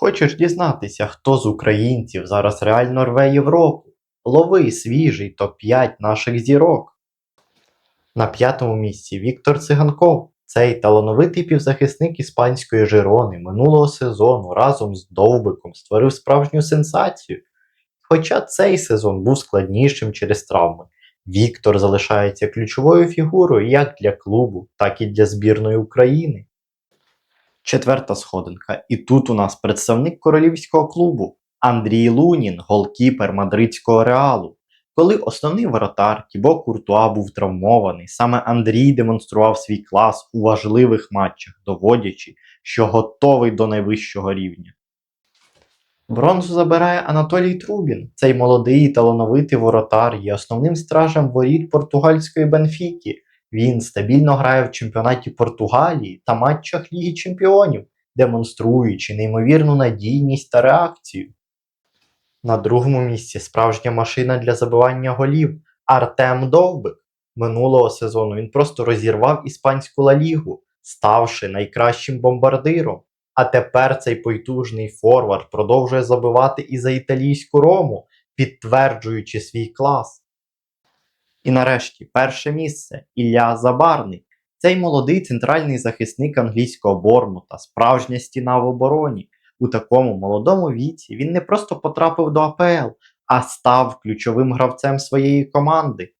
Хочеш дізнатися, хто з українців зараз реально рве Європу? Лови свіжий топ-5 наших зірок. На п'ятому місці Віктор Циганков. Цей талановитий півзахисник іспанської Жирони минулого сезону разом з Довбиком створив справжню сенсацію. Хоча цей сезон був складнішим через травми, Віктор залишається ключовою фігурою як для клубу, так і для збірної України. Четверта сходинка. І тут у нас представник королівського клубу Андрій Лунін, голкіпер мадридського реалу. Коли основний воротар Тібо Куртуа був травмований, саме Андрій демонстрував свій клас у важливих матчах, доводячи, що готовий до найвищого рівня. Бронзу забирає Анатолій Трубін. Цей молодий і талановитий воротар є основним стражем воріт португальської Бенфіки. Він стабільно грає в чемпіонаті Португалії та матчах Ліги Чемпіонів, демонструючи неймовірну надійність та реакцію. На другому місці справжня машина для забивання голів Артем Довбик. Минулого сезону він просто розірвав іспанську Ла Лігу, ставши найкращим бомбардиром. А тепер цей потужний форвард продовжує забивати і за італійську рому, підтверджуючи свій клас. І нарешті перше місце Ілля Забарний. Цей молодий центральний захисник англійського Бормута, справжня стіна в обороні. У такому молодому віці він не просто потрапив до АПЛ, а став ключовим гравцем своєї команди.